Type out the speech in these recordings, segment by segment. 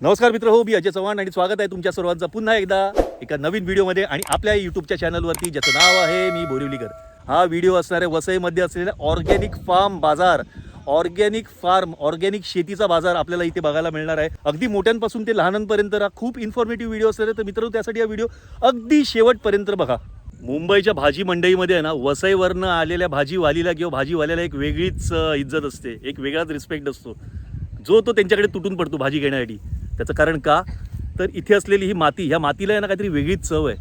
नमस्कार मित्र हो मी अजय चव्हाण आणि स्वागत आहे तुमच्या सर्वांचं पुन्हा एकदा एका नवीन व्हिडिओमध्ये आणि आपल्या यूट्यूबच्या चॅनलवरती ज्याचं नाव आहे मी बोरिवलीकर. हा व्हिडिओ असणार आहे वसईमध्ये असलेल्या ऑर्गॅनिक फार्म बाजार ऑर्गॅनिक फार्म ऑर्गॅनिक शेतीचा बाजार आपल्याला इथे बघायला मिळणार आहे. अगदी मोठ्यांपासून ते लहानांपर्यंत खूप इन्फॉर्मेटिव्ह व्हिडिओ असणार आहे तर मित्र त्यासाठी हा व्हिडिओ अगदी शेवटपर्यंत बघा. मुंबईच्या भाजी मंडईमध्ये आहे ना वसईवरनं आलेल्या भाजीवालीला किंवा भाजीवाल्याला एक वेगळीच इज्जत असते. एक वेगळाच रिस्पेक्ट असतो. जो तो त्यांच्याकडे तुटून पडतो भाजी घेण्यासाठी. त्याचं कारण का? तर इथे असलेली ही माती ह्या मातीला आहे ना काहीतरी वेगळीच चव आहे.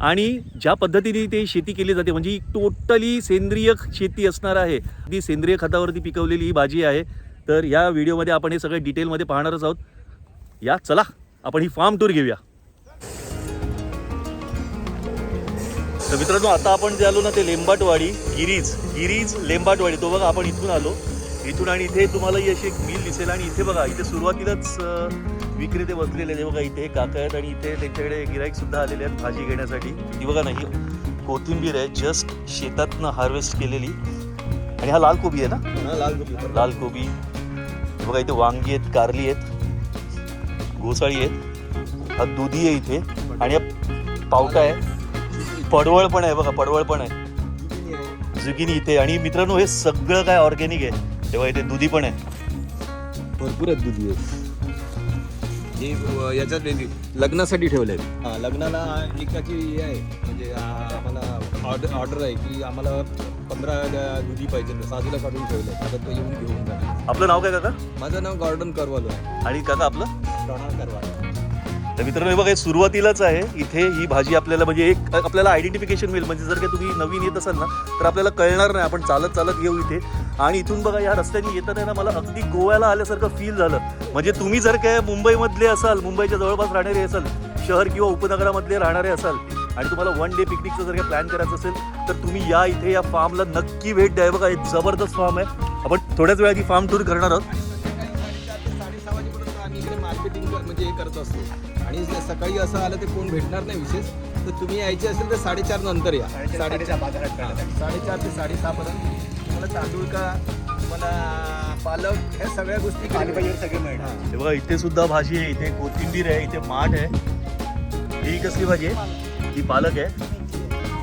आणि ज्या पद्धतीने ते शेती केली जाते म्हणजे टोटली सेंद्रिय शेती असणार आहे. ती सेंद्रिय खतावरती पिकवलेली ही भाजी आहे. तर या व्हिडिओमध्ये आपण हे सगळे डिटेलमध्ये पाहणारच आहोत. या चला आपण ही फार्म टूर घेऊया. तर मित्रांनो आता आपण जे आलो ना ते लेंबाटवाडी गिरीज गिरीज लेंबाटवाडी. तो बघा आपण इथून आलो. इथून आणि इथे तुम्हाला ही अशी एक मिल दिसेल. आणि इथे बघा इथे सुरुवातीलाच विक्रेते बसलेले आहेत हे बघा इथे काका आहेत आणि इथे त्यांच्याकडे गिराईक सुद्धा आलेले आहेत भाजी घेण्यासाठी. ही बघा ना ही कोथिंबीर आहे जस्ट शेतातनं हार्वेस्ट केलेली. आणि हा लाल कोबी आहे ना? लाल कोबी. हे बघा इथे वांगी आहेत कारली आहेत घोसाळी आहेत. हा दुधी आहे इथे. आणि हा पावटा आहे. पडवळ पण आहे बघा पडवळ पण आहे. जुगिनी इथे. आणि मित्रांनो हे सगळं काय ऑर्गॅनिक आहे. तेव्हा इथे दुधी पण आहे. भरपूर आहेत दुधी. हे याच्यात वेगळी लग्नासाठी ठेवले हा, लग्नाला एकाची हे आहे म्हणजे आम्हाला ऑर्डर ऑर्डर आहे की आम्हाला पंधरा दुधी पाहिजे साजूला काढून ठेवले आता तो येऊन घेऊन जाणार आपलं नाव काय काका? माझं नाव गॉर्डन करवालो आहे. आणि काका आपलं? टोणार करवालो. तर मित्रांनो हे बघा हे सुरुवातीलाच आहे. इथे ही भाजी आपल्याला म्हणजे एक आपल्याला आयडेंटिफिकेशन मिळेल. म्हणजे जर का तुम्ही नवीन येत असाल ना तर आपल्याला कळणार नाही. आपण चालत चालत येऊ इथे. आणि इथून बघा या रस्त्याने येताना आहे ना मला अगदी गोव्याला आल्यासारखं फील झालं. म्हणजे तुम्ही जर काय मुंबईमधले असाल मुंबईच्या जवळपास राहणारे असाल शहर किंवा उपनगरामधले राहणारे असाल आणि तुम्हाला वन डे पिकनिकचं जर काय प्लॅन करायचं असेल तर तुम्ही या इथे या फार्मला नक्की भेट द्या. बघा एक जबरदस्त फार्म आहे. आपण थोड्याच वेळात ही फार्म टूर करणार आहोत. म्हणजे हे करत असतो. आणि ज- सकाळी असं आलं ते कोण भेटणार नाही विशेष. तर तुम्ही यायचे असेल तर साडेचार नंतर या. साडेचार साडेचार. ते साडेसहा पर्यंत. तुम्हाला तांदूळ का तुम्हाला पालक ह्या सगळ्या गोष्टी सगळे मिळणार. हे. बघा इथे सुद्धा भाजी आहे इथे कोथिंबीर आहे इथे माठ आहे. ही कसली भाजी आहे? ही पालक आहे.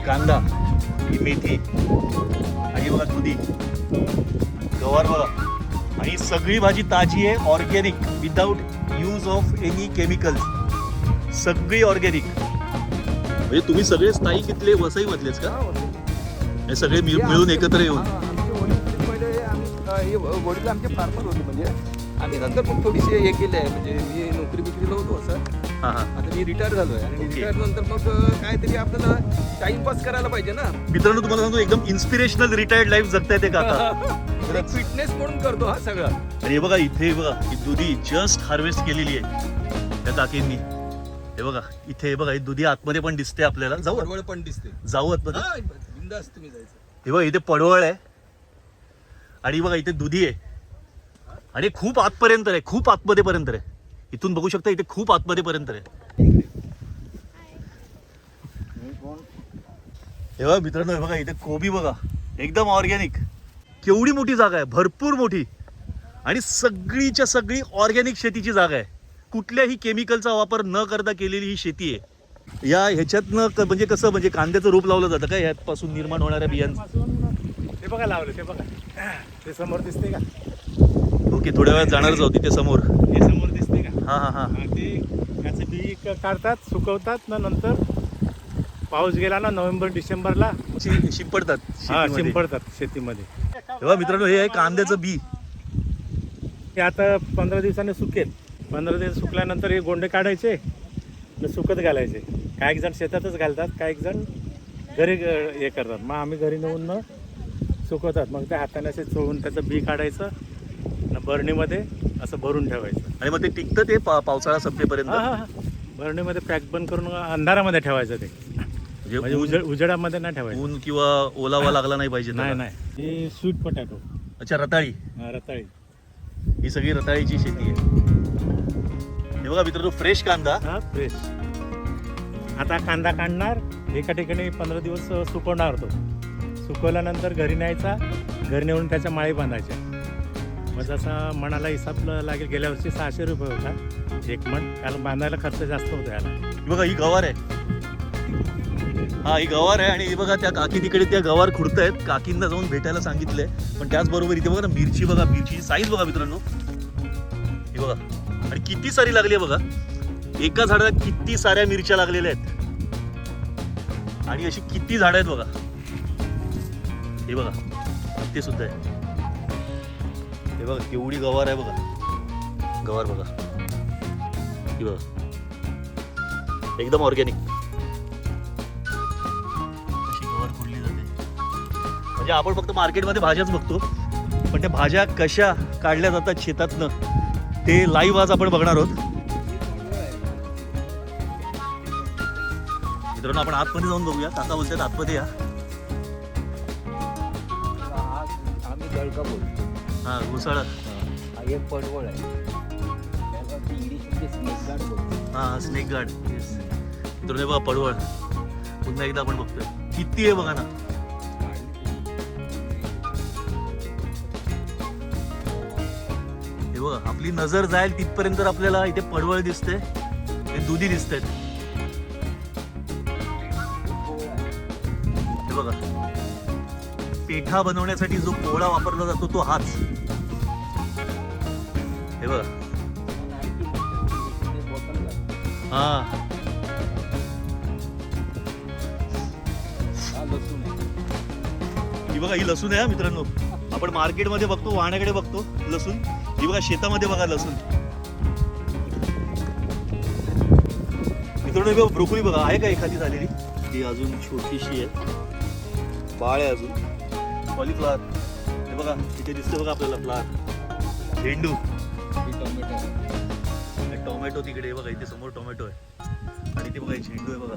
कांदा ही मेथी आणि ही बघा दुधी. गवार बघा. आणि ही सगळी भाजी ताजी आहे organic without use of any chemicals सगळी ऑर्गॅनिक म्हणजे तुम्ही सगळे स्थायिक इथले वसई मधलेच का? हे सगळे मिळ- मिळून एकत्र येऊन. पहिले वडील आमचे फार्मर होते म्हणजे. आम्ही नंतर मग थोडीशी हे केली आहे म्हणजे मी नोकरी बिकरीला होतो असं. हा हा. आता मी रिटायर झालोय आणि Okay. रिटायर नंतर मग अं, काहीतरी आपल्याला टाइमपास करायला पाहिजे ना. मित्रांनो तुम्हाला सांगतो एकदम इन्स्पिरेशनल रिटायर्ड लाईफ जगताय ते काका. फिटनेस म्हणून करतो हा सगळा. आणि हे बघा इथे बघा ही दुधी जस्ट हार्वेस्ट केलेली आहे. त्या काकींनी. हे बघा इथे हे बघा ही दुधी आतमध्ये पण दिसते आपल्याला. जाऊ पडवळ पण दिसते. जाऊ आतमध्ये. हा, बिनधास्त तुम्ही जायचं. हे बघा इथे पडवळ आहे. आणि बघा इथे दुधी आहे. आणि खूप आतपर्यंत आहे खूप आतमध्ये पर्यंत आहे. इथून बघू शकता इथे खूप आतमध्ये पर्यंत आहे. हे बघा मित्रांनो हे बघा इथे कोबी बघा. एकदम ऑर्गॅनिक. केवढी मोठी जागा आहे भरपूर मोठी. आणि सगळीच्या सगळी ऑर्गॅनिक शेतीची जागा आहे. कुठल्याही केमिकलचा वापर न करता केलेली ही शेती आहे. या ह्याच्यातनं क- म्हणजे कसं म्हणजे कांद्याचं रोप लावलं जातं का? ह्यापासून निर्माण होणाऱ्या बियांचं. ते बघा लावलं ते बघा. ते समोर दिसते का? ओके थोड्या वेळात जाणारच आहोत तिथे समोर. हे समोर दिसते का? हा हा हा. हा, ते त्याचे बी क- काढतात सुकवतात ना नंतर पाऊस गेला ना नोव्हेंबर डिसेंबरला शि- शिंपडतात हा शेतीमध्ये. शिंपडतात शेतीमध्ये. तेव्हा मित्रांनो हे आहे कांद्याचं बी. ते आता पंधरा दिवसाने सुकेल. पंधरा दिवस सुकल्यानंतर हे गोंडे काढायचे आणि सुकत घालायचे. काही जण शेतातच घालतात काही जण घरी हे करतात. मग आम्ही घरी नेऊन न सुकवतात. मग ते हाताने असे चोळून त्याचं बी काढायचं आणि बरणीमध्ये असं भरून ठेवायचं. आणि मग ते टिकतं ते पा- पावसाळा संपेपर्यंत? हा हा हा. बरणीमध्ये पॅक बंद करून अंधारामध्ये ठेवायचं ते. म्हणजे म्हणजे उजेड उजेडामध्ये नाही ठेवायचं. ऊन किंवा ओलावा लागला नाही पाहिजे नाही त्याला. नाही ही स्वीट पोटॅटो अच्छा रताळी. रताळी. ही सगळी रताळीची शेती आहे. हे बघा मित्रांनो फ्रेश कांदा. हा फ्रेश आता कांदा काढणार एका ठिकाणी पंधरा दिवस सुकवणार तो. सुकवल्यानंतर घरी न्यायचा घरी नेऊन त्याच्या माळी बांधायच्या. मग जसा मनाला हिसाब लागेल गेल्या वर्षी सहाशे रुपये होता. एक मण कारण बांधायला खर्च जास्त होतो याला. बघा ही गवार आहे. हा ही गवार आहे आणि बघा त्या काकी तिकडे त्या गवार खुडतायत. काकींना जाऊन भेटायला सांगितलंय. पण त्याचबरोबर इथे बघा ना मिरची बघा मिरची साईज बघा मित्रांनो. ही बघा. आणि किती सारी लागली आहे बघा. एका झाडाला किती साऱ्या मिरच्या लागलेल्या आहेत. आणि अशी किती झाडं आहेत बघा. हे बघा. ते सुद्धा आहे. हे बघा केवढी गवार आहे बघा. गवार बघा. हे बघा. एकदम ऑर्गॅनिक अशी गवार खोडली जाते. म्हणजे आपण फक्त मार्केटमध्ये भाज्याच बघतो. पण त्या भाज्या कशा काढल्या जातात शेतातनं ते लाईव्ह आज आपण बघणार आहोत. मित्रांनो आपण आतमध्ये जाऊन बघूया. काका बोलतात आतमध्ये या. आम्ही दळका बोलतो हा घुसाळा हा एक पडवळ आहे. त्याला इंग्लिशमध्ये स्नेक हा स्नेक गार्ड मित्रांनो बघा पडवळ. पुन्हा एकदा आपण बघतोय. किती आहे बघा ना. आपली नजर जाईल तिथपर्यंत आपल्याला इथे पडवळ दिसते. हे दुधी दिसते हे बघा. पेठा बनवण्यासाठी जो पोळा वापरला जातो तो हाच. हे बघा. हा. ही बघा ही लसूण आहे मित्रांनो. आपण मार्केटमध्ये बघतो वाहण्याकडे बघतो लसूण. ही बघा शेतामध्ये बघा लसूण. मित्रांनो बघा ब्रोकोली बघा आहे का एखादी झालेली? ती अजून छोटीशी आहे. बाळ आहे अजून. कॉलीफ्लावर हे बघा इथे दिसतं बघा आपल्याला फ्लावर झेंडू. ही टोमॅटो टोमॅटो तिकडे बघा इथे समोर टोमॅटो आहे. आणि ते बघा झेंडू आहे बघा.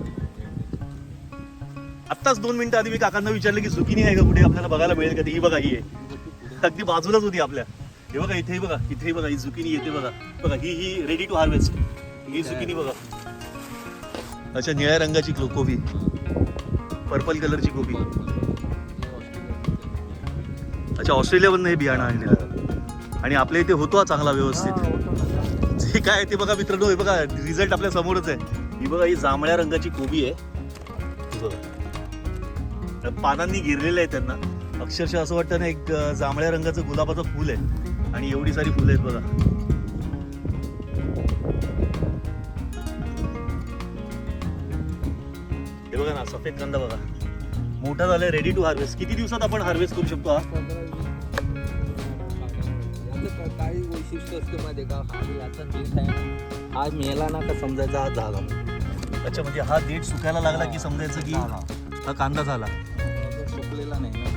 आत्ताच दोन मिनिटं आधी मी काकांना विचारलं की zucchini आहे का कुठे? आपल्याला बघायला मिळेल का ते? ही बघा ही आहे. अगदी बाजूलाच होती आपल्या. हे बघा इथे बघा इथे बघा ही zucchini येते बघा. बघा ही ही रेडी टू हार्वेस्ट ही zucchini बघा. अच्छा निळ्या रंगाची कोबी. पर्पल कलरची कोबी. अच्छा ऑस्ट्रेलियामधनं हे बियाणं आणलेलं आणि आपल्या इथे होतो हा चांगला व्यवस्थित. जे काय आहे ते बघा मित्रांनो हे बघा रिझल्ट आपल्या समोरच आहे. ही बघा ही जांभळ्या रंगाची कोबी आहे. ही बघा. पानांनी गिरलेलं आहे त्यांना. अक्षरशः असं वाटतं ना एक जांभळ्या रंगाचं गुलाबाचं फुल आहे. आणि एवढी सारी फुलं आहेत बघा. हे बघा ना सफेद कांदा बघा. मोठा झालाय रेडी टू हार्वेस्ट किती दिवसात आपण हार्वेस्ट करू शकतो हा? काही वैशिष्ट्य असते माहिती का? हा याचा देठ आहे हा मेला ना का समजायचा हा झाला. अच्छा म्हणजे हा देठ सुकायला लागला की समजायचं की. हा कांदा झाला? सुकलेला नाही ना.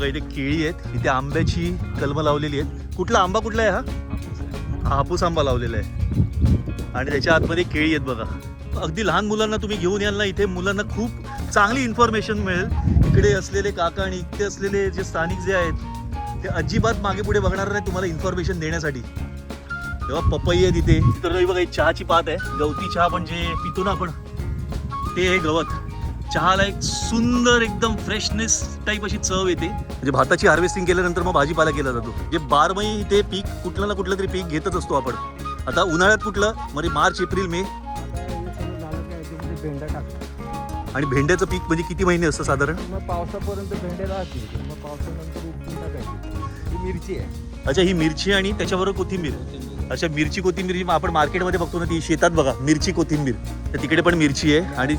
बघा इथे केळी आहेत इथे आंब्याची कलमं लावलेली आहेत. कुठला आंबा कुठला आहे हा? हापूस हा हापूस आंबा लावलेला आहे. आणि त्याच्या आतमध्ये केळी आहेत बघा. अगदी लहान मुलांना तुम्ही घेऊन याल ना इथे मुलांना खूप चांगली इन्फॉर्मेशन मिळेल. इकडे असलेले काका आणि इथे असलेले जे स्थानिक जे आहेत ते अजिबात मागे पुढे बघणार नाही तुम्हाला इन्फॉर्मेशन देण्यासाठी. तेव्हा पपई आहे तिथे तर बघा चहाची पात आहे. गवती चहा पण जे पितो ना आपण ते आहे गवत. चहाला एक सुंदर एकदम फ्रेशनेस टाईप अशी चव येते. म्हणजे भाताची हार्वेस्टिंग केल्यानंतर मग भाजीपाला केला जातो. म्हणजे बारमाही ते पीक कुठलं ना कुठलं तरी पीक घेतच असतो आपण. आता उन्हाळ्यात कुठलं? म्हणजे मार्च एप्रिल मे. आणि भेंड्याचं पीक म्हणजे किती महिने असतं साधारण? पावसापर्यंत ही मिरची आहे. अच्छा ही मिरची आणि त्याच्याबरोबर कोथिंबीर. अच्छा मिरची कोथिंबीर जी आपण मार्केटमध्ये बघतो ना ती शेतात बघा मिरची कोथिंबीर. तर तिकडे पण मिरची आहे आणि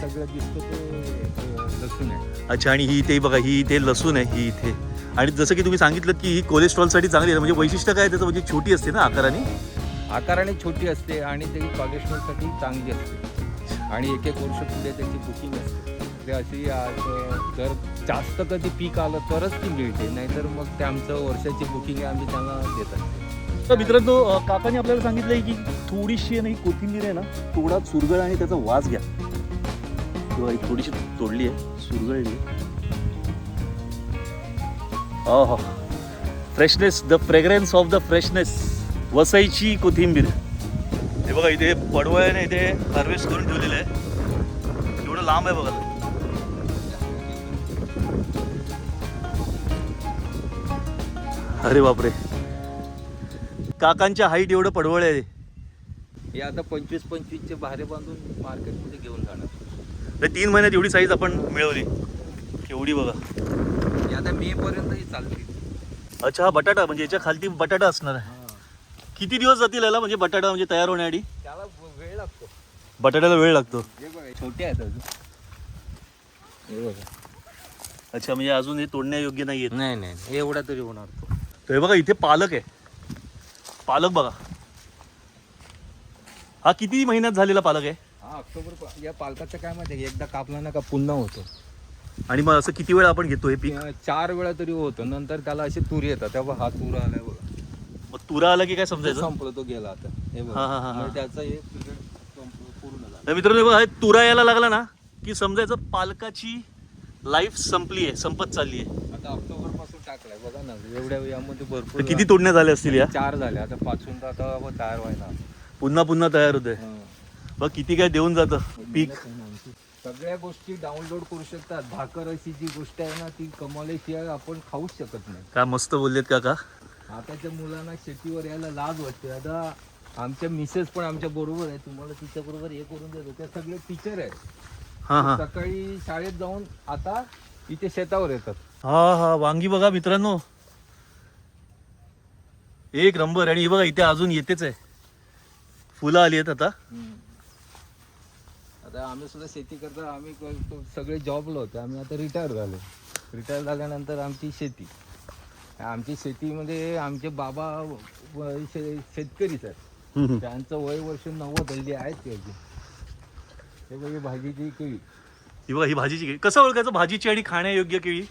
अच्छा आणि ही इथे बघा ही इथे लसूण आहे ही इथे. आणि जसं की तुम्ही सांगितलं की ही कोलेस्ट्रॉलसाठी चांगली आहे म्हणजे वैशिष्ट्य काय आहे त्याचं? म्हणजे छोटी असते ना आकाराने? आकाराने छोटी असते आणि ती कोलेस्ट्रॉलसाठी चांगली असते. आणि एक एक वर्ष पुढे त्याची बुकिंग असते. ते अशी आज जर जास्त कधी पीक आलं तरच ती मिळते नाहीतर मग ते आमचं वर्षाची बुकिंग आम्ही त्यांना देत असते. तर मित्रांनो काकाने आपल्याला सांगितलंय की थोडीशी आहे ना ही कोथिंबीर आहे ना थोडा सुरगळ आणि त्याचा वास घ्या. किंवा ही थोडीशी तोडली आहे सुरगळली हो. Freshness the fragrance of the freshness वसईची कोथिंबीर. हे बघा इथे पडवळ आहे ना इथे हार्वेस्ट करून ठेवलेलं आहे. एवढं लांब आहे बघा. अरे बापरे. काकांच्या हाईट एवढं पडवळ आहे. हे आता पंचवीस पंचवीसचे भारे बांधून मार्केटमध्ये घेऊन जाणार. तर तीन महिन्यात एवढी साईज आपण मिळवली. केवढी बघा. आता मे पर्यंत ही चालतील. अच्छा हा बटाटा म्हणजे याच्या खालती बटाटा असणार आहे. किती दिवस जातील याला? म्हणजे बटाटा म्हणजे तयार होण्याआधी? त्याला वेळ लागतो. बटाट्याला वेळ लागतो. हे बघा छोटे आहेत अजून. हे बघा. अच्छा म्हणजे अजून हे तोडण्यायोग्य नाही आहेत. नाही नाही. एवढा तरी होणार तो. तर हे बघा इथे पालक आहे. पालक बघा. हा किती महिन्यात झालेला पालक आहे? हा ऑक्टोबर या पालकाचं काय माहिती एकदा कापला ना का पुन्हा होतो. आणि मग असं किती वेळा आपण घेतो हे पीक? चार वेळा तरी होतं नंतर त्याला असे तूर येतात तेव्हा हा तूर आलाय बघा मग तुरा आला की काय समजायचं? संपलं तो गेला आता. हे हा, हा, हा, हा. मग त्याचं हे पिरियड संपलं पूर्ण झालं. तर मित्रांनो हे बघा हे तुरा यायला लागला ना की समजायचं पालकाची लाईफ संपली आहे संपत चालली आहे. आता ऑक्टोबरपासून टाकलाय बघा ना एवढ्या यामध्ये भरपूर तर किती तोडण्या झाल्या असतील या? चार झाले आता पाचून आता व तयार व्हायला. पुन्हा पुन्हा तयार होते हं. बघ किती काय देऊन जातं. पीक. सगळ्या गोष्टी डाउनलोड करू शकतात. भाकर अशी जी गोष्ट आहे ना ती कमावल्याशिवाय आपण खाऊच शकत नाही. काय मस्त बोललेत काका? आताच्या मुलांना शेतीवर यायला लाज वाटते. आता आमच्या मिसेस पण आमच्या बरोबर आहे तुम्हाला तिच्या बरोबर हे करून देतो. त्या सगळे टीचर आहेत. हा हा. सकाळी शाळेत जाऊन आता इथे शेतावर येतात. हा हा. वांगी बघा मित्रांनो. एक नंबर. आणि हे बघा इथे अजून येतेच आहे. फुलं आली आहेत आता. आता आम्ही सुद्धा शेती करता आम्ही सगळे जॉबला होते. आम्ही आता रिटायर झालो. रिटायर झाल्यानंतर आमची शेती. आमची शेतीमध्ये आमचे बाबा शे- शेतकरीच आहेत. त्यांचं वय वर्ष नव्वद हल्ली आहेत त्याची हे बघ ही भाजीची केळी. ही बघा ही भाजीची केळी. कसं ओळखायचं? भाजीची आणि खाण्यायोग्य केळी?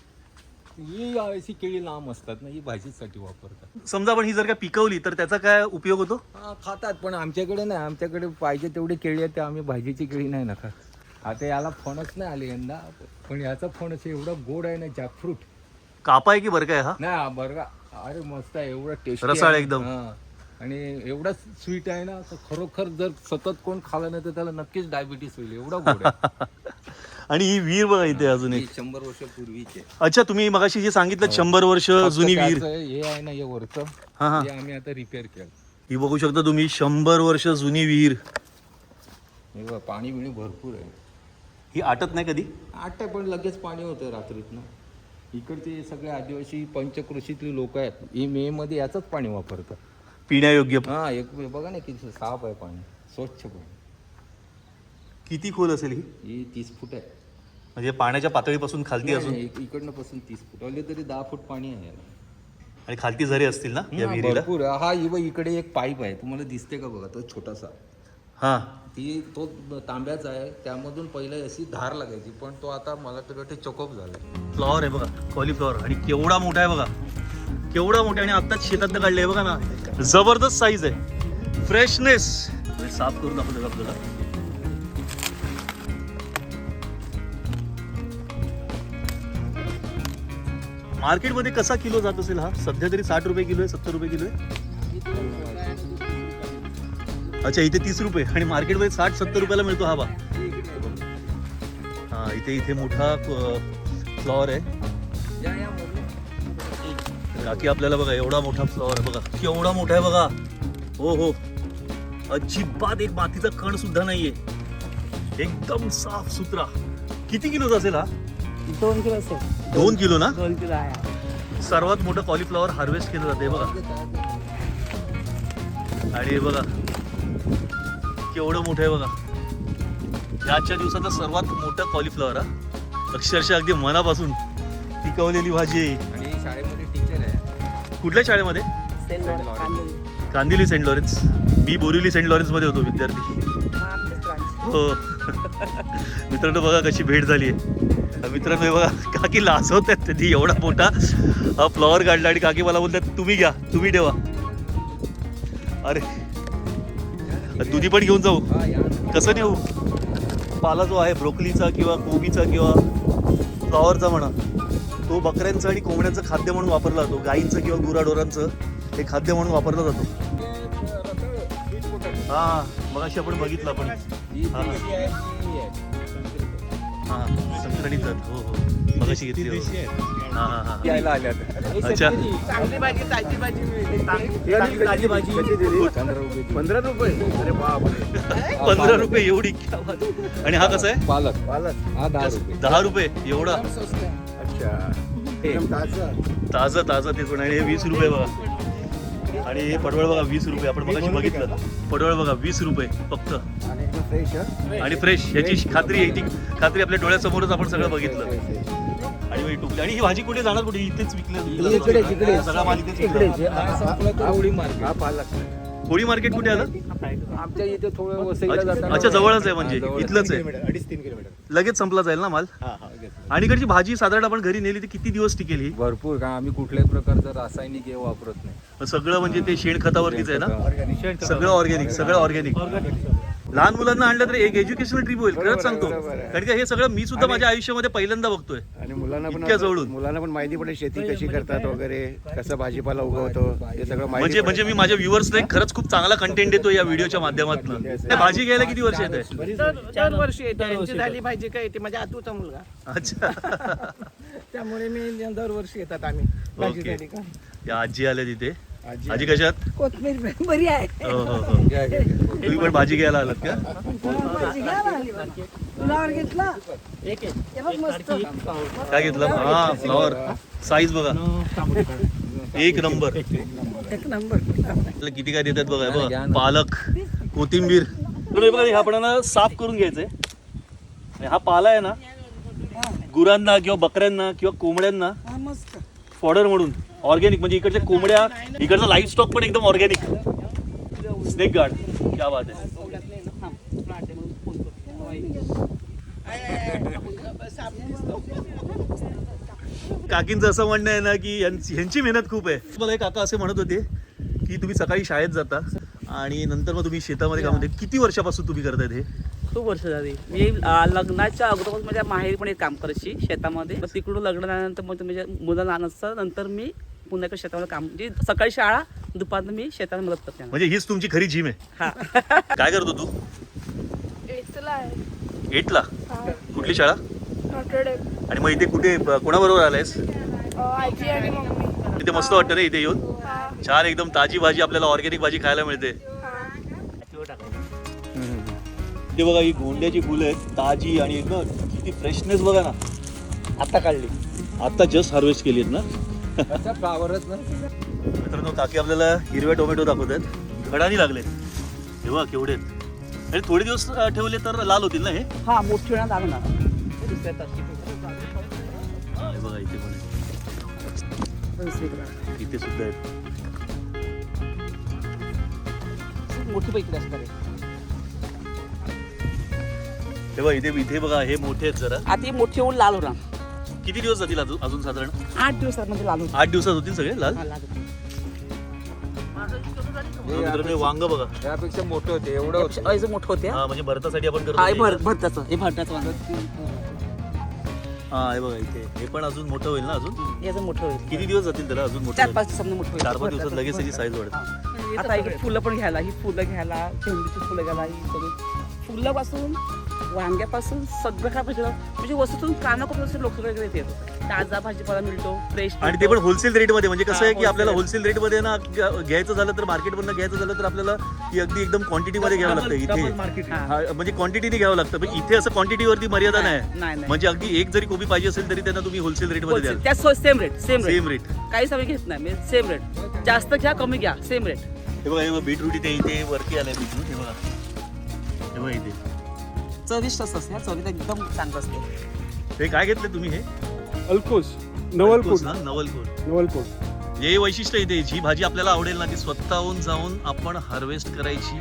ही अशी केळी लांब असतात ना ही भाजीसाठी वापरतात. समजा आपण ही जर का पिकवली तर त्याचा काय उपयोग होतो? हा खातात पण आमच्याकडे नाही. आमच्याकडे पाहिजे तेवढी केळी आहेत ते आम्ही भाजीची केळी नाही ना खात. आता याला फणस नाही आले यंदा पण याचा फणस एवढा गोड आहे ना जॅकफ्रूट कापा आहे की बरं काय हा? नाही हा बरं का. अरे मस्त आहे एवढा टेस्ट रसाळ एकदम. आणि एवढा स्वीट आहे ना तर खरोखर जर सतत कोण खाल्लं नाही तर त्याला नक्कीच डायबिटीस होईल. एवढा गोड आहे. आणि ही विहीर बघा इथे अजून एक. ही शंभर वर्षापूर्वीचे अच्छा तुम्ही मगाशी जे सांगितलं शंभर वर्ष जुनी विहीर त्याचं हे आहे ना हे वरचं. हा हा. हे आम्ही आता रिपेअर केलं. ही बघू शकता तुम्ही शंभर वर्ष जुनी विहीर हे बघ, पाणी बिणी भरपूर आहे. ही आटत नाही कधी? आठ पण लगेच पाणी होतं रात्रीतनं. इकडचे सगळे आदिवासी पंचकृषीतली लोक आहेत. ही मे मध्ये याचंच पाणी वापरतात. पिण्यायोग्य हा एक बघा ना किती साफ आहे पाणी. स्वच्छ पाणी. किती खोल असेल ही? ही तीस फूट आहे. म्हणजे पाण्याच्या पातळीपासून खालती असून? नाही, इक- इकडनं पासून तीस फूट. आले तरी दहा फूट पाणी आहे याला. आणि खालती झरे असतील ना या हा, विहिरीला? भरपूर. हा बघ इकडे एक पाईप आहे. तुम्हाला दिसते का बघा तो छोटासा? हा. ती तो तांब्याचा आहे. त्यामधून पहिले अशी धार लागायची पण तो आता मला तर वाटते चोकअप झालाय. फ्लॉवर आहे बघा कॉलीफ्लॉवर आणि केवढा मोठा आहे बघा. केवढा मोठा आणि आत्ताच शेतातनं काढले बघा ना. जबरदस्त साईज आहे. फ्रेशनेस साफ करून दाखवतो आपल्याला? मार्केटमध्ये कसा किलो जात असेल हा? सध्या तरी साठ रुपये किलो आहे सत्तर रुपये किलो आहे. अच्छा इथे तीस रुपये. आणि मार्केटमध्ये साठ सत्तर रुपयाला मिळतो हा बा. हा इथे इथे मोठा फ्लॉवर आहे. या या मोठं. काकी आपल्याला बघा एवढा मोठा फ्लॉवर आहे बघा. केवढा मोठा आहे बघा. हो हो. अजिबात एक मातीचा कण सुद्धा नाहीये. एकदम साफ सुथरा. किती किलोचा असेल हा? दोन किलो असेल. दोन किलो ना? दोन किलो आहे. सर्वात मोठं कॉलीफ्लॉवर हार्वेस्ट केलं जाते बघा. आणि बघा. केवढं मोठं आहे बघा. याच्या दिवसाचं सर्वात मोठं कॉलीफ्लॉवर हा. अक्षरशः अगदी मनापासून पिकवलेली भाजी आहे. आणि शाळेमध्ये कुठल्या शाळेमध्ये सेंट लॉरेन्स. कांदळी. कांदिवली सेंट लॉरेन्स मी बोरिवली सेंट लॉरेन्समध्ये होतो विद्यार्थी हा, आमचीच branch. हो मित्रांनो बघा कशी भेट झाली आहे मित्रांनो हे बघा काकी लाजवत आहेत त्यांनी एवढा मोठा हा फ्लॉवर काढला आणि काकी मला बोलतात तुम्ही घ्या तुम्ही ठेवा अरे दुधी पण घेऊन जाऊ. कसं नेऊ पाला जो आहे ब्रोकलीचा किंवा कोबीचा किंवा फ्लॉवरचा म्हणा तो बकऱ्यांचं आणि कोंबड्यांचं खाद्य म्हणून वापरला जातो. गाईंचं किंवा गुराढोरांचं हे खाद्य म्हणून वापरला जातो. हा मग अशी आपण बघितलं आपण. ही. हा. ही. हा हो हो. मगाशी घेतली हो. हा हा हा. यायला आल्या. आता. अच्छा. चांगली भाजी ताजी भाजी मिळते. ताजी भाजी. पंधरा रुपये अरे बापरे पंधरा रुपये एवढी क्या बात. आणि हा कसा आहे? पालक. पालक. हा दहा रुपये. दहा रुपये? एवढा? अच्छा. ताजा ताजं ताजं ते पण आणि हे वीस रुपये बघा आणि हे पडवळ बघा वीस रुपये आपण मगाशी बघितलं पडवळ बघा वीस रुपये फक्त आणि फ्रेश याची खात्री आहे ती खात्री आपल्या डोळ्यासमोरच आपण सगळं बघितलं आणि ही टोपली आणि ही भाजी कुठे जाणार कुठे इथेच इकडे. सगळा माल इथेच विकला मार्केट होळी मार्केट कुठे आलं? आमच्या इथे थोडं वसईला अच्छा जाताना अच्छा, जवळच आहे म्हणजे हा. इथलंच आहे. अडीच तीन किलोमीटर. लगेच संपला जाईल ना माल? हा हा घेतलं. आणि इकडची भाजी साधारण आपण घरी नेली तर किती दिवस टिकेल? ही भरपूर का आम्ही कुठल्याही प्रकारचं रासायनिक हे वापरत नाही. सगळं म्हणजे ते शेणखतावरतीच आहे ना. सगळं ऑर्गॅनिक सगळं ऑर्गॅनिक लहान मुलांना आणलं तर एक एज्युकेशनल ट्रिप होईल खरंच सांगतो. कारण का हे सगळं मी सुद्धा माझ्या आयुष्यामध्ये पहिल्यांदा बघतोय. आणि मुलांना पण इतक्या जवळून. मुलांना पण माहिती पडेल शेती कशी करतात वगैरे कसं भाजीपाला उगवतो हे सगळं म्हणजे म्हणजे मी माझ्या व्ह्युअर्सला एक खरंच खूप चांगला कंटेंट देतो या व्हिडिओच्या माध्यमातून. भाजी घ्यायला किती वर्ष येत आहे दर वर्षी येते झाली भाजी काय येते माझ्या आतूचा मुलगा. अच्छा. त्यामुळे मी दरवर्षी येतात आम्ही. भाजी ओके. झाली का? या आजी आल्या तिथे. आजी कशात? कोथमीर बरी आहे. हो हो हो. तुम्ही पण भाजी घ्यायला आलात का? भाजी घ्यायला आली बा. फुलावर घेतला. हे बघ मस्त. काय घेतलं? हा फ्लॉवर. साईज बघा. एक नंबर. एक नंबर. आपल्याला किती काय देतात बघा बघा. पालक कोथिंबीर. बघा हे आपण ना साफ करून घ्यायचंय. आणि हा पाला आहे ना गुरांना किंवा बकऱ्यांना किंवा कोंबड्यांना हा मस्त. फॉडर म्हणून. ऑर्गॅनिक म्हणजे इकडच्या कोंबड्या इकडचा लाईफ स्टॉक पण एकदम ऑर्गॅनिक स्नेक गार्ड क्या बात आहे. काकींचं असं म्हणणं आहे ना की ह्यांची मेहनत खूप आहे. मला एक काका असे म्हणत होते की तुम्ही सकाळी शाळेत जाता आणि नंतर मग तुम्ही शेतामध्ये काम होते. किती वर्षापासून तुम्ही करतायत हे? खूप वर्ष झाली. मी लग्नाच्या अगोदर माझ्या माहेरी पण एक काम करायची शेतामध्ये. तिकडून लग्न झाल्यानंतर मग माझ्या मुलं लहान असतं नंतर मी पुन्हा इकडे शेतामध्ये काम म्हणजे सकाळी शाळा दुपारनं मी शेताला मदत करते. म्हणजे हीच तुमची खरी जिम आहे. हा. काय करतो तू? एटला आहे. एटला? हा, कुठली शाळा? आणि मग इथे कुठे कोणाबरोबर आलायस? अ, आजी आणि मम्मी. इथे मस्त वाटतं ना इथे येऊन? हा. छान एकदम ताजी भाजी आपल्याला ऑर्गॅनिक भाजी खायला मिळते. हा. ते बघा ही गोंड्याची फुलं आहेत ताजी आणि एकदम किती फ्रेशनेस बघा ना. आता काढली. आता जस्ट हार्वेस्ट केली आहेत ना? मित्रांनो काकी आपल्याला हिरव्या टोमॅटो दाखवत आहेत घडानी लागले हे बघा केवढे आणि थोडे दिवस ठेवले तर लाल होतील ना हे? हा मोठी लागणार. बघा इथे पण. इथे सुद्धा आहेत. मोठी पैकी असणार. हे इथे इथे बघा हे मोठे आहेत जरा. आता ही मोठी होऊन लाल होणार. किती दिवस जातील अजून अजून साधारण आठ दिवसात म्हणजे आठ दिवसात होतील सगळे लाल हा. मित्रांनो हे वांग बघा त्यापेक्षा मोठं होते एवढं होतं अ, याचं मोठं होते हा. हा म्हणजे भरतासाठी आपण हा हे करतो भर ते. भरताचं हे भरताचं वांग हा हे बघा इथे हे पण अजून मोठं होईल ना अजून याचं मोठं होईल किती दिवस जातील त्याला अजून मोठं चार? पाच दिवसांनी मोठं होईल चार पाच दिवसात. लगेच त्याची साईज वाढते हा. आता इकडे फुलं पण घ्यायला ही फुलं घ्यायला झेंडूची फुलं घ्यायला ही सगळी फुलापासून वांग्यापासून सगळं काय पाहिजे म्हणजे वस्तूतून कानाकोपऱ्याचे लोक वगैरे येतात ताजा भाजीपाला मिळतो फ्रेश आणि ते पण होलसेल रेटमध्ये म्हणजे कसं आहे की आपल्याला. होलसेल रेटमध्ये ना ग- घ्यायचं झालं तर मार्केटमधनं घ्यायचं झालं तर आपल्याला ती अगदी एकदम क्वांटिटीमध्ये घ्यावं लागतं. इथे. हा, म्हणजे क्वांटिटीने घ्यावं लागतं. पण इथे असं क्वांटिटीवरती मर्यादा नाही नाही. नाही म्हणजे अगदी एक जरी कोबी पाहिजे असेल तरी त्यांना तुम्ही होलसेल रेटमध्ये द्याल. त्या same rate same rate same rate काहीच आम्ही घेत नाही. सेम रेट जास्त घ्या कमी घ्या. सेम रेट हे बघा हे बघा बीटरूट इथे इथे वरती आलंय बीटरूट हे बघा. हे बघा इथे. चविष्ट असते चवीत एकदम चांगलं असते. हे काय घेतलं तुम्ही हे? अल्कोस नवलकोट ना नवलकोट नवलकोट हे वैशिष्ट्य इथे जी भाजी आपल्याला आवडेल ना ती स्वतःहून जाऊन आपण हार्वेस्ट करायची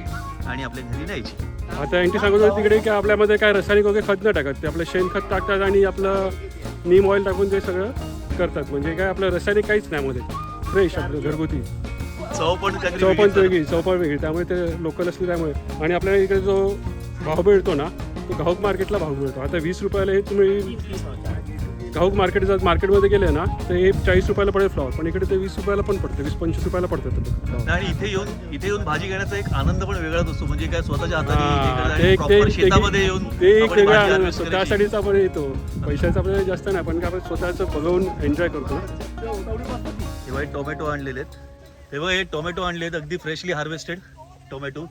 आणि आपल्या घरी न्यायची आता यांची सांगत होते तिकडे की आपल्यामध्ये काय रासायनिक वगैरे खत नाही टाकत. ते आपलं शेणखत टाकतात आणि आपलं नीम ऑइल टाकून ते सगळं करतात. म्हणजे काय आपलं रासायनिक काहीच नाही मध्ये. फ्रेश आपलं घरगुती. चव पण काहीतरी चव पण. वेगळी चव पण वेगळी. त्यामुळे ते लोकल असले त्यामुळे आणि आपल्याला इकडे जो भाव मिळतो ना तो घाऊक मार्केटला भाव मिळतो. आता वीस रुपयाला हे तुम्ही घाऊक मार्केट जर मार्केटमध्ये गेले ना तर हे चाळीस रुपयाला पडेल फ्लॉवर पण इकडे ते वीस रुपयाला पण पडते. वीस पंचवीस रुपयाला पडते. आणि इथे येऊन इथे येऊन भाजी घेण्याचा एक आनंद पण वेगळाच असतो. म्हणजे काय स्वतःच्या हाताने शेतामध्ये येऊन ते एक आपण वेगळा भाजी आनंद असतो. त्यासाठीच आपण येतो. पैशाचा आपल्याला जास्त नाही पण काय आपण स्वतःचं बघून एन्जॉय करतो. हे बघा, हे टोमॅटो आणलेले आहेत. हे बघा हे टोमॅटो आणले आहेत. अगदी फ्रेशली हार्वेस्टेड टोमॅटो.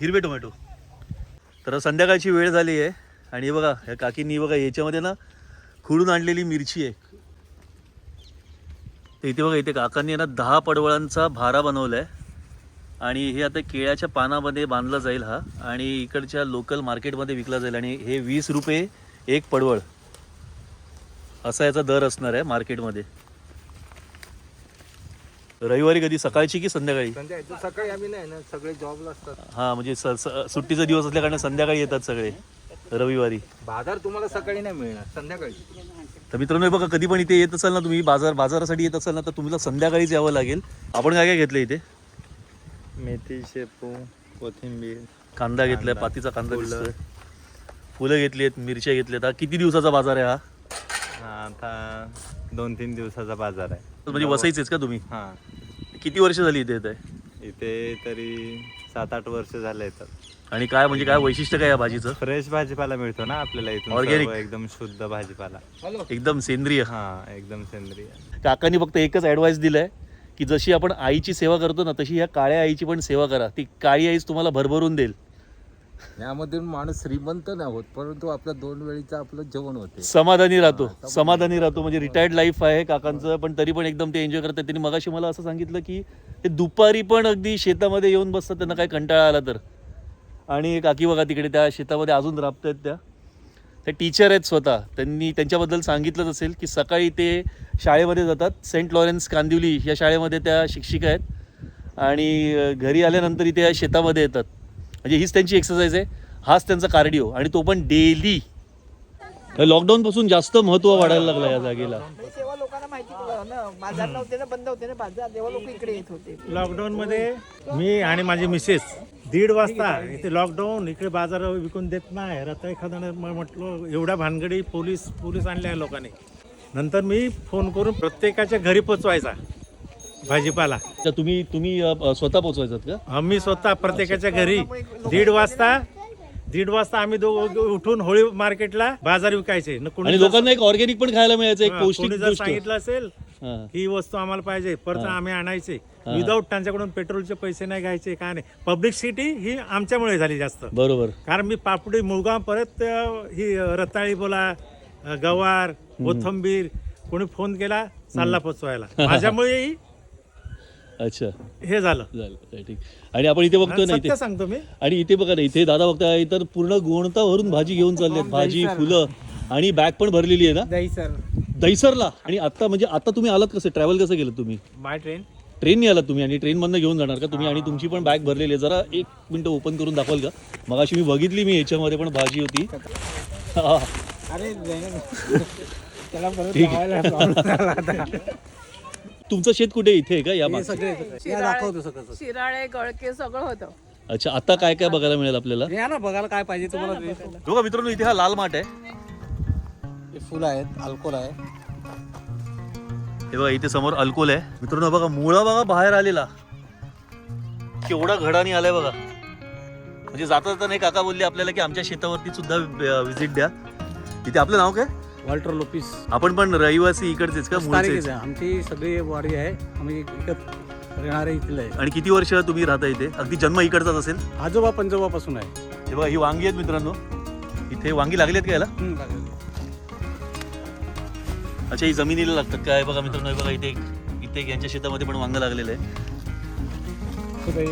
हिरवे टोमॅटो. तर संध्याकाळची वेळ झाली आहे. आणि हे बघा ह्या काकींनी बघा याच्यामध्ये ना खुडून आणलेली मिरची आहे. तर इथे बघा इथे काकांनी ना दहा पडवळांचा भारा बनवला आहे आणि हे आता केळ्याच्या पानामध्ये बांधला जाईल हा. आणि इकडच्या लोकल मार्केटमध्ये विकला जाईल. आणि हे वीस रुपये एक पडवळ. असा याचा दर असणार आहे मार्केटमध्ये रविवारी कधी? सकाळची की संध्याकाळी? संध्या सकाळी आम्ही नाही ना सगळे जॉबला असतात. हां म्हणजे स स- सुट्टीचा दिवस असल्या कारण संध्याकाळी येतात सगळे रविवारी. बाजार तुम्हाला सकाळी नाही मिळणार संध्याकाळी. तर मित्रांनो हे बघा कधी पण इथे येत असाल ना तुम्ही बाजार बाजारासाठी येत असाल ना तर तुम्हाला संध्याकाळीच यावं लागेल. आपण काय काय घेतलं इथे? मेथी शेपू कोथिंबीर कांदा घेतलाय पातीचा कांदा दिसतोय. फुलं घेतली आहेत मिरच्या घेतल्यात. हा किती दिवसाचा बाजार आहे हा? आता दोन तीन दिवसाचा बाजार आहे. म्हणजे वसईचेच का तुम्ही? हां. किती वर्ष झाली इथे येत आहे इथे तरी सात आठ वर्ष झाले येतात आणि काय म्हणजे काय वैशिष्ट्य काय या भाजीचं? फ्रेश भाजीपाला मिळतो ना आपल्याला इथून Organic. सर्व एकदम शुद्ध भाजीपाला. एकदम सेंद्रिय. हा एकदम सेंद्रिय. काकांनी फक्त एकच ॲडवाइस दिलाय की जशी आपण आईची सेवा करतो ना तशी ह्या काळ्या आईची पण सेवा करा. ती काळी आईच तुम्हाला भरभरून देईल. यामध्ये माणूस श्रीमंत नाही होत परंतु आपलं दोन वेळीचं आपलं जेवण होते. समाधानी राहतो. समाधानी राहतो. म्हणजे रिटायर्ड लाईफ आहे काकांचं पण तरी पण एकदम ते एन्जॉय करतात. त्यांनी मगाशी मला असं सांगितलं की ते दुपारी पण अगदी शेतामध्ये येऊन बसतात त्यांना काही कंटाळा आला तर. आणि काकी बघा तिकडे त्या शेतामध्ये अजून राबत आहेत त्या. त्या टीचर आहेत स्वतः. त्यांनी त्यांच्याबद्दल सांगितलंच असेल की सकाळी ते शाळेमध्ये जातात. सेंट लॉरेन्स कांदिवली या शाळेमध्ये त्या शिक्षिका आहेत. आणि अ, घरी आल्यानंतर इथे या शेतामध्ये येतात. म्हणजे हीच त्यांची एक्सरसाइज आहे. हाच त्यांचा कार्डिओ आणि तो पण डेली लॉकडाऊन पासून जास्त महत्त्व वाढायला लागलं या जागेला. तेव्हा लोकांना माहिती पडलं ना. बाजार नव्हते ना बंद होते ना बाजार. तेव्हा लोक इकडे येत होते. लॉकडाऊनमध्ये मी आणि माझी मिसेस दीड वाजता इथे लॉकडाऊन इकडे बाजार विकून देत नाही. रता एखाद्यानं म्हटलं एवढ्या भानगडी पोलीस पोलीस आणल्या लोकांनी. नंतर मी फोन करून प्रत्येकाच्या घरी पोचवायचा भाजीपाला. तर तुम्ही तुम्ही अ, स्वतः पोचवायचात का? आम्ही स्वतः प्रत्येकाच्या घरी. दीड वाजता दीड वाजता आम्ही दोघं उठून होळी मार्केटला बाजार विकायचे. न आणि जर- लोकांना एक ऑर्गॅनिक पण खायला मिळायचं एक हा, पौष्टिक कोणी जर गोष्ट. सांगितलं असेल हा. ही वस्तू आम्हाला पाहिजे परत. आम्ही आणायचे. विदाऊट त्यांच्याकडून पेट्रोलचे पैसे नाही घ्यायचे काय नाही. पब्लिसिटी ही आमच्यामुळे झाली जास्त. बरोबर. कारण मी पापडी मुळगाव परत अ, ही अ, रताळी बोला अ, गवार कोथंबीर कोणी फोन केला चालला पोचवायला. माझ्यामुळे ही अच्छा. हे झालं. ठीक. आणि आपण इथे बघतोय ना सत्य इथे. सांगतो मी. आणि इथे बघा ना इथे दादा बघताय तर पूर्ण गोणता भरून भाजी घेऊन चाललेत. भाजी फुलं आणि बॅग पण भरलेली आहे ना? दही सर दैसरला आणि आता म्हणजे आता तुम्ही आलात कसं? ट्रॅव्हल कसं केलं तुम्ही? माय ट्रेन ट्रेनने आलात तुम्ही आणि ट्रेनमधनं घेऊन जाणार का तुम्ही? आणि तुमची पण बॅग भरलेली आहे. जरा एक मिनटं ओपन करून दाखवाल का? मग अशी मी बघितली मी याच्यामध्ये पण भाजी होती. हा. अरे त्याला परत. तुमचं शेत कुठे? इथे आहे का या मागचं? शिराळे शिराळे गळके सगळं होतं. अच्छा आता काय काय बघायला मिळेल आपल्याला? या ना बघायला काय पाहिजे तुम्हाला बघा मित्रांनो इथे हा लाल माठ आहे. फुल आहेत अल्कोहोल आहे. हे बघा इथे समोर अल्कोहोल आहे. मित्रांनो बघा मुळा बघा बाहेर आलेला. केवढा घडानी आलाय बघा. म्हणजे जाता जाता नाही काका बोलले आपल्याला की आमच्या शेतावरती सुद्धा व्हिजिट द्या. इथे आपलं नाव काय? वॉल्टर लोपिस. आपण पण रहिवासी इकडचेच का मूळचेच? आमची सगळी वाडी आहे. आम्ही इकत राहणारे इथले आहे. आणि किती वर्ष तुम्ही राहता इथे? अगदी जन्म इकडचाच असेल? आजोबा पंजोबापासून आहे. हे बघा ही वांगी आहेत मित्रांनो. इथे वांगी लागली आहेत का याला? अच्छा ही जमिनीला लागतात काय बघा मित्रांनो हे बघा इथे एक- इथे एक यांच्या शेतामध्ये पण वांग लागलेलं आहे.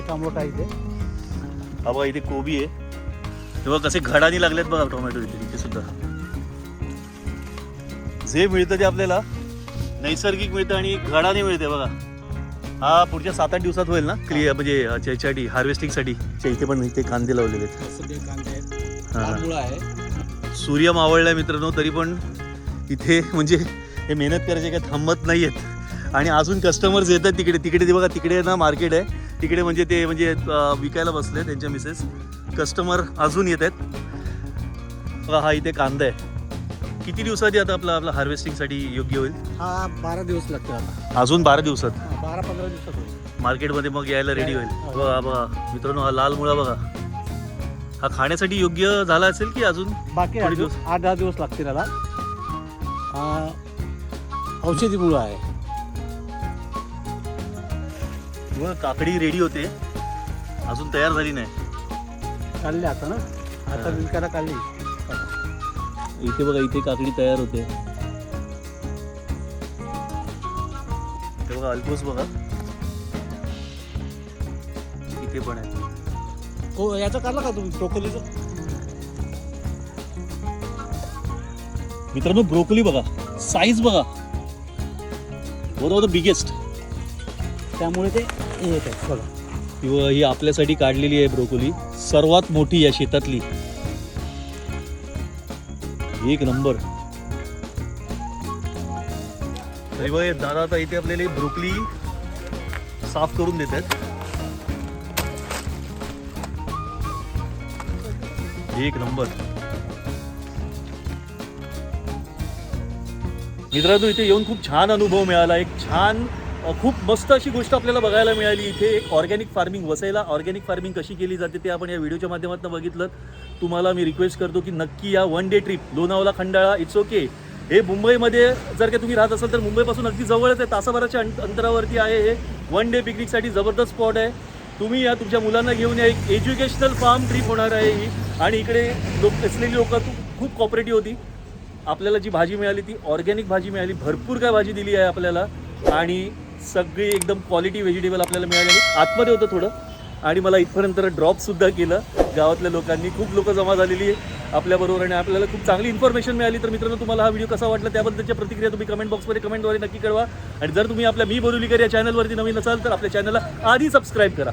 टमाटा इथे. हा बघा इथे कोबी आहे. हे बघा कसे घडानी लागलेत बघा टोमॅटो इथे. जे मिळतं ते आपल्याला नैसर्गिक मिळतं आणि घडाने मिळते बघा. हा पुढच्या सात आठ दिवसात होईल ना? क्लिअर म्हणजे याच्यासाठी हार्वेस्टिंगसाठी इथे पण इथे कांदे लावलेले आहेत. हा. सूर्य मावळलाय मित्रांनो तरी पण इथे म्हणजे हे मेहनत करायचे काय थांबत नाही आहेत आणि अजून कस्टमर्स येतात तिकडे. तिकडे ते बघा तिकडे ना मार्केट आहे. तिकडे म्हणजे ते म्हणजे विकायला बसले त्यांच्या मिसेस कस्टमर अजून येत आहेत. बघा हा इथे कांदा आहे. किती दिवसात आता आपला आपला हार्वेस्टिंगसाठी योग्य होईल? हा बारा दिवस लागतील आता. अजून बारा दिवसात? हा, बारा पंधरा दिवसात होईल. मार्केटमध्ये मग यायला रेडी होईल. हो. बघा बघा. मित्रांनो हा लाल मुळा बघा. हा खाण्यासाठी योग्य झाला असेल की अजून बाकी थोडे अजून दिवस? आठ दहा दिवस लागतील याला हा औषधी मुळं आहे. काकडी रेडी होते. अजून तयार झाली नाही. काढले आता ना? आता विकायला काढली. इथे बघा इथे काकडी तयार होते. ते बघा अल्कोस बघा. इथे पण आहे. हो याचं काढलं का तुम्ही? ब्रोकोलीचं? मित्रांनो ब्रोकोली बघा. साईज बघा. द बिगेस्ट त्यामुळे ते येत आहे बघा. ही आपल्यासाठी काढलेली आहे ब्रोकोली. सर्वात मोठी या शेतातली. एक नंबर. दादा आता इथे आपल्याला ब्रोकली साफ करून देत आहेत एक नंबर. मित्रांनो इथे येऊन खूप छान अनुभव मिळाला. एक छान खूप मस्त अशी गोष्ट आपल्याला बघायला मिळाली. इथे एक ऑर्गॅनिक फार्मिंग वसईला ऑर्गॅनिक फार्मिंग कशी केली जाते ते आपण या व्हिडिओच्या माध्यमातून बघितलं. तुम्हाला मी रिक्वेस्ट करतो की नक्की या one day trip Lonavala Khandala it's okay हे मुंबईमध्ये जर का तुम्ही राहत असाल तर मुंबईपासून अगदी जवळच आहे. तासाभराच्या अंत- अंतरावरती आहे हे. वन डे पिकनिकसाठी जबरदस्त स्पॉट आहे. तुम्ही या तुमच्या मुलांना घेऊन या. एक एज्युकेशनल फार्म ट्रिप होणार आहे ही. आणि इकडे लोक असलेली लोक खूप कॉपरेटिव्ह होती. आपल्याला जी भाजी मिळाली ती ऑर्गॅनिक भाजी मिळाली. भरपूर काय भाजी दिली आहे आपल्याला. आणि सगळी एकदम क्वालिटी व्हेजिटेबल आपल्याला मिळाली आतमध्ये होतं थोडं. आणि मला इथपर्यंत ड्रॉपसुद्धा केलं. गावातल्या लोकांनी खूप लोक जमा झालेली आहे आपल्याबरोबर आणि आपल्याला खूप चांगली इन्फॉर्मेशन मिळाली. तर मित्रांनो तुम्हाला हा व्हिडिओ कसा वाटला त्याबद्दलच्या प्रतिक्रिया तुम्ही कमेंट बॉक्समध्ये कमेंटद्वारे नक्की कळवा. आणि जर तुम्ही आपल्या मी बोरुलीकर या चॅनलवरती नवीन असाल तर आपल्या चॅनलला आधी सबस्क्राईब करा.